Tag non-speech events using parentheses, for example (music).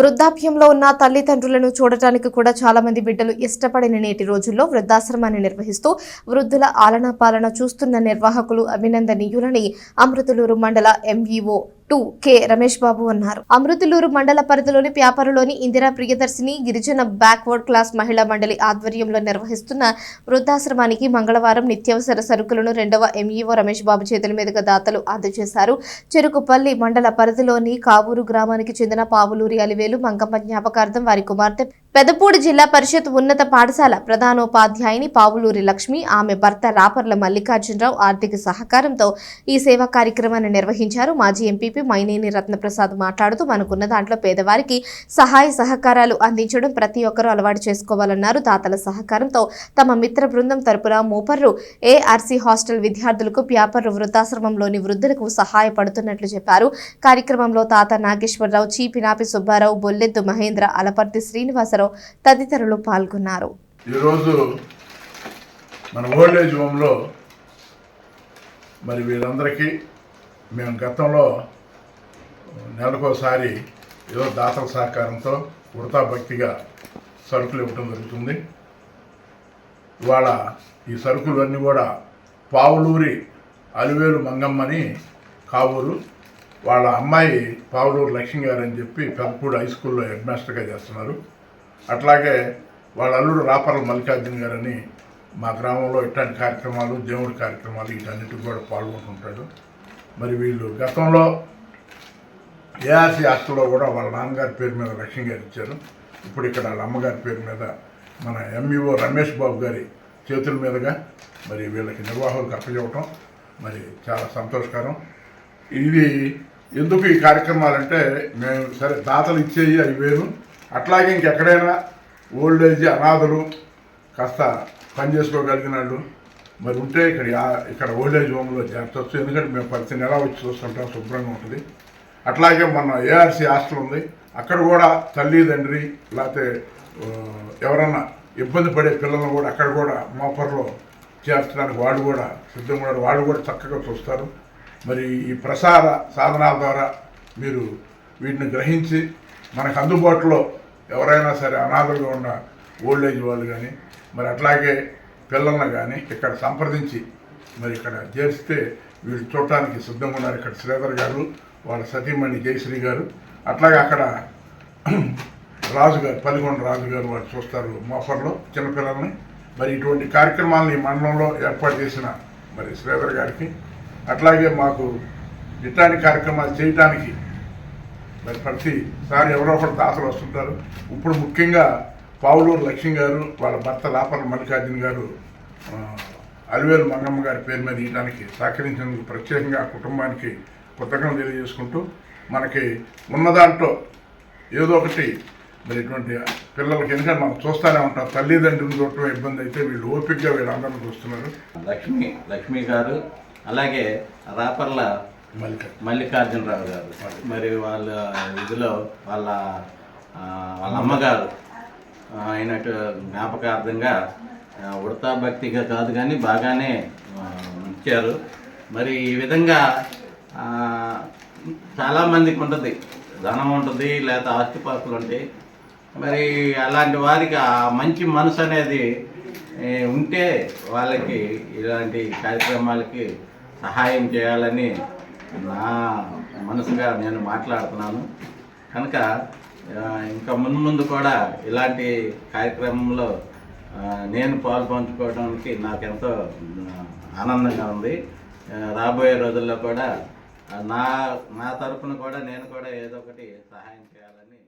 వృద్ధాప్యంలో ఉన్న తల్లిదండ్రులను చూడటానికి కూడా చాలా మంది బిడ్డలు ఇష్టపడిన నేటి రోజుల్లో వృద్ధాశ్రమాన్ని నిర్వహిస్తూ వృద్ధుల ఆలనా పాలన చూస్తున్న నిర్వాహకులు అభినందనీయులని అమృతలూరు మండల MEO two K Ramesh Babu అన్నారు. అమృతలూరు మండల పరిధిలోని వ్యాపారలోని ఇందిరా ప్రియదర్శిని గిరిజన బ్యాక్వర్డ్ క్లాస్ మహిళా మండలి ఆధ్వర్యంలో నిర్వహిస్తున్న వృద్ధాశ్రమానికి మంగళవారం నిత్యావసర సరుకులను రెండవ ఎంఈఓ రమేష్ బాబు చేతుల మీదుగా దాతలు అందజేశారు. చెరుకుపల్లి మండల పరిధిలోని కావూరు గ్రామానికి చెందిన పావులూరి అలివేలు మంగమ్మ జ్ఞాపకార్థం వారి కుమార్తె పెదపూడి జిల్లా పరిషత్ ఉన్నత పాఠశాల ప్రధానోపాధ్యాయుని పావులూరి లక్ష్మి ఆమె భర్త రాపర్ల మల్లికార్జునరావు ఆర్థిక సహకారంతో ఈ సేవా కార్యక్రమాన్ని నిర్వహించారు. మాజీ ఎంపీపీ మైనేని రత్నప్రసాద్ మాట్లాడుతూ మనకున్న దాంట్లో పేదవారికి సహాయ సహకారాలు అందించడం ప్రతి ఒక్కరూ అలవాటు చేసుకోవాలన్నారు. దాతల సహకారంతో తమ మిత్ర బృందం తరపున మూపర్రు ఏఆర్సీ హాస్టల్ విద్యార్థులకు ప్యాపర్రు వృద్ధాశ్రమంలోని వృద్ధులకు సహాయపడుతున్నట్లు చెప్పారు. కార్యక్రమంలో తాత నాగేశ్వరరావు చీపినాపి సుబ్బారావు బొల్లెద్దు మహేంద్ర అలపర్తి శ్రీనివాసరావు తదితరులు పాల్గొన్నారు. ఈరోజు మన ఓల్డ్ ఏజ్ హోమ్లో మరి వీళ్ళందరికీ మేము గతంలో నెలకోసారి ఏదో దాతల సహకారంతో ఉడతా భక్తిగా సరుకులు ఇవ్వటం జరుగుతుంది. ఇవాళ ఈ సరుకులన్నీ కూడా పావులూరి అలివేలు మంగమ్మని కావూరు. వాళ్ళ అమ్మాయి పావులూరు లక్ష్మి గారు అని చెప్పి పెద్దపూడి హై స్కూల్లో హెడ్ మాస్టర్గా చేస్తున్నారు. అట్లాగే వాళ్ళ అల్లుడు రాపర్ల మల్లికార్జున గారని మా గ్రామంలో ఇట్లాంటి కార్యక్రమాలు దేవుడి కార్యక్రమాలు వీటన్నిటికి కూడా పాల్గొంటుంటాడు. మరి వీళ్ళు గతంలో ఏఆర్సీ హాస్టల్లో కూడా వాళ్ళ నాన్నగారి పేరు మీద లక్ష్మి గారు ఇచ్చారు. ఇప్పుడు ఇక్కడ వాళ్ళ అమ్మగారి పేరు మీద మన ఎంఈఓ రమేష్ బాబు గారి చేతుల మీదుగా మరి వీళ్ళకి నిర్వాహకులకు అప్పచెప్పటం మరి చాలా సంతోషకరం. ఇది ఎందుకు ఈ కార్యక్రమాలంటే మేము సరే దాతలు ఇచ్చేవి అవి వేరు. అట్లాగే ఇంకెక్కడైనా ఓల్డ్ ఏజ్ అనాథలు కాస్త పని చేసుకోగలిగిన వాళ్ళు మరి ఉంటే ఇక్కడ ఇక్కడ ఓల్డ్ ఏజ్ హోమ్లో చేర్చవచ్చు ఎందుకంటే మేము ప్రతి నెల వచ్చి చూస్తుంటాం శుభ్రంగా ఉంటుంది. అట్లాగే మన ఏఆర్సీ హాస్టల్ ఉంది. అక్కడ కూడా తల్లి తండ్రి లేకపోతే ఎవరన్నా ఇబ్బంది పడే పిల్లలను కూడా అక్కడ కూడా మోపర్లో చేర్చడానికి వాళ్ళు కూడా సిద్ధంగా ఉన్నారు. వాళ్ళు కూడా చక్కగా చూస్తారు. మరి ఈ ప్రసార సాధనాల ద్వారా మీరు వీటిని గ్రహించి మనకు అందుబాటులో ఎవరైనా సరే అనాథలుగా ఉన్న ఓల్డ్ ఏజ్ వాళ్ళు కానీ మరి అట్లాగే పిల్లలను కానీ ఇక్కడ సంప్రదించి మరి ఇక్కడ చేస్తే వీళ్ళు చూడటానికి సిద్ధంగా ఉన్నారు. ఇక్కడ శ్రీధర్ గారు వాళ్ళ సతీమణి జయశ్రీ గారు అట్లాగే అక్కడ (clears throat) రాజు గారు పల్లికొండ రాజు గారు వాళ్ళు చూస్తారు మోఫర్లో చిన్నపిల్లల్ని మరి ఇటువంటి కార్యక్రమాలను ఈ మండలంలో ఏర్పాటు చేసిన మరి శ్రీధర్ గారికి అట్లాగే మాకు ఇట్లాంటి కార్యక్రమాలు చేయటానికి మరి ప్రతిసారి ఎవరో ఒకరు దాతలు వస్తుంటారు. ఇప్పుడు ముఖ్యంగా పావులూరు లక్ష్మి గారు వాళ్ళ భర్త లాపల మల్లికార్జున గారు అలివేలు మంగమ్మ గారి పేరు మీద ఇవ్వడానికి సహకరించినందుకు ప్రత్యేకంగా కుటుంబానికి కృతజ్ఞతలు తెలియజేసుకుంటూ మనకి ఉన్న దాంట్లో ఏదో ఒకటి మరి ఇటువంటి పిల్లలకి ఎందుకంటే మనం చూస్తూనే ఉంటాం తల్లిదండ్రులు చూడటం ఇబ్బంది అయితే వీళ్ళు ఓపికగా వీళ్ళందరూ చూస్తున్నారు. లక్ష్మి లక్ష్మి గారు అలాగే రాపర్ల మల్లికార్జునరావు గారు. మరి వాళ్ళ ఇదిలో వాళ్ళ వాళ్ళ అమ్మగారు అయినట్టు జ్ఞాపకార్థంగా ఉడతా భక్తిగా కాదు కానీ బాగానే ఇచ్చారు మరి ఈ విధంగా చాలామందికి ఉంటుంది. ధనం ఉంటుంది లేకపోతే ఆస్తిపాస్తులు ఉంటాయి. మరి అలాంటి వారికి ఆ మంచి మనసు అనేది ఉంటే వాళ్ళకి ఇలాంటి కార్యక్రమాలకి సహాయం చేయాలని నా మనసుగా నేను మాట్లాడుతున్నాను. కనుక ఇంకా ముందు ముందు కూడా ఇలాంటి కార్యక్రమంలో నేను పాలు పంచుకోవడానికి నాకెంతో ఆనందంగా ఉంది. రాబోయే రోజుల్లో కూడా నా నా తరపున కూడా నేను కూడా ఏదో ఒకటి సహాయం చేయాలని